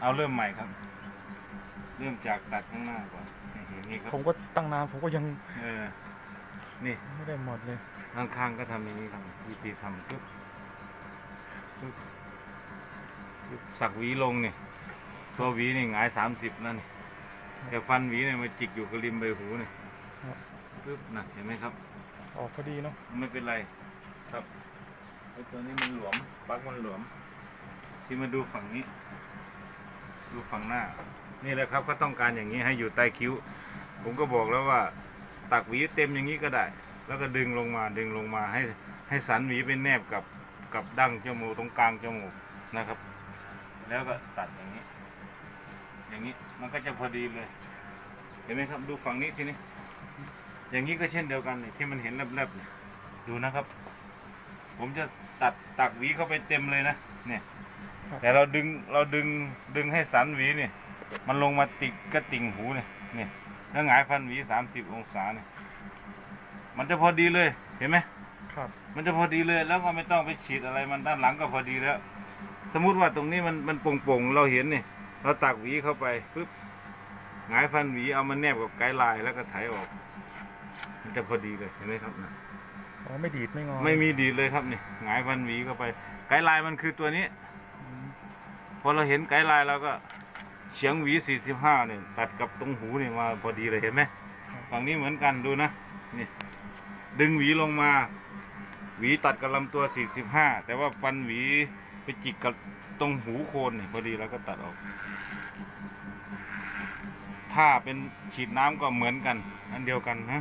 เอาเริ่มใหม่ครับ เริ่มจากตัดข้างหน้าก่อนอย่างนี้ครับผมก็ตั้งนานผมก็ยังเออนี่ไม่ได้หมดเลยข้างๆก็ทำอย่างนี้ครับวิธีทำปึ๊บปึ๊บปึ๊บสักหวีลงเนี่ยตัวหวีนี่หงายสามสิบนั่นนี่แต่ฟันหวีเนี่ยมาจิกอยู่กับริมใบหูเนี่ยครับปึ๊บนะเห็นไหมครับ ออกพอดีเนาะไม่เป็นไรครับไอ้ตัวนี้มันหลวมปลั๊กมันหลวม ที่มาดูฝั่งนี้ ดูฝั่งหน้า นี่แหละครับก็ต้องการอย่างนี้ให้อยู่ใต้คิ้ว ผมก็บอกแล้วว่าตักหวีเต็มอย่างนี้ก็ได้ แล้วก็ดึงลงมาดึงลงมาให้ให้สันหวีเป็นแนบกับกับดั้งจมูกตรงกลางจมูกนะครับ แล้วก็ตัดอย่างนี้ อย่างนี้มันก็จะพอดีเลย เห็นไหมครับดูฝั่งนี้ทีนี้ อย่างนี้ก็เช่นเดียวกันนี่ที่มันเห็นแลบๆเนี่ยดูนะครับ ผมจะตัดตักหวีเข้าไปเต็มเลยนะเนี่ย แต่เราดึงเราดึงดึงให้สันหวีเนี่ยมันลงมาติดกระติ่งหูเนี่ยเนี่ยแล้วหงายฟันหวีสามสิบองศาเนี่ยมันจะพอดีเลยเห็นไหมครับ มันจะพอดีเลยแล้วก็ไม่ต้องไปฉีดอะไรมันด้านหลังก็พอดีแล้ว สมมุติว่าตรงนี้มันมันโป่งๆเราเห็นเนี่ยเราตักหวีเข้าไปปุ๊บหงายฟันหวีเอามันแนบกับไกด์ไลน์แล้วก็ไถออก มันจะพอดีเลยเห็นไหมครับนะอ๋อไม่ดีดไม่งอไม่มีดีดเลยครับนี่หงายฟันหวีเข้าไป ไกด์ไลน์มันคือตัวนี้อืม พอเราเห็นไกด์ไลน์เราก็เฉียงหวี 45 เนี่ย ตัดกับตรงหูเนี่ยมาพอดีเลยเห็นไหมฝั่งนี้เหมือนกันดูนะนี่ดึงหวีลงมา หวีตัดกับลำตัว 45 แต่ว่าฟันหวีไปจิกกับตรงหูโคนเนี่ยพอดีแล้วก็ตัดออก ถ้าเป็นฉีดน้ำก็เหมือนกัน อันเดียวกันนะ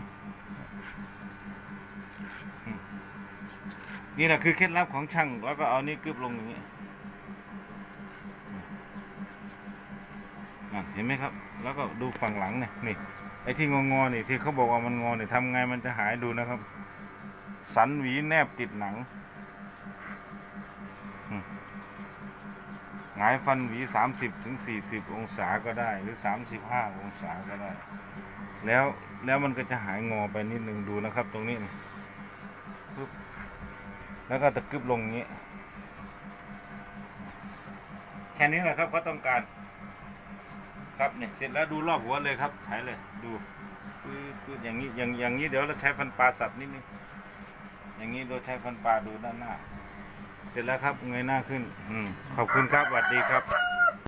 นี่แหละคือเคล็ดลับของช่าง แล้วก็เอานี่กึบลงอย่างนี้ เห็นไหมครับ แล้วก็ดูฝั่งหลังเนี่ยนี่ไอ้ที่งองอนี่ที่เขาบอกว่ามันงอเนี่ยทำไงมันจะหายดูนะครับ สันหวีแนบติดหนังหงายฟันหวีสามสิบถึงสี่สิบองศาก็ได้ หรือสามสิบห้าองศาก็ได้ แล้วแล้วมันก็จะหายงอไปนิดนึงดูนะครับ ตรงนี้นี่ปึ๊บแล้วก็ตะกึบลงอย่างนี้ แค่นี้แหละครับเขาต้องการ ครับเนี่ยเสร็จแล้วดูรอบหัวเลยครับถ่ายเลย ดูคือคืออย่างนี้อย่างอย่างนี้เดี๋ยวเราใช้ฟันปลาสับนิดนึงอย่างนี้เราใช้ฟันปลาดูด้านหน้า เสร็จแล้วครับเงยหน้าขึ้น อืมขอบคุณครับสวัสดีครับ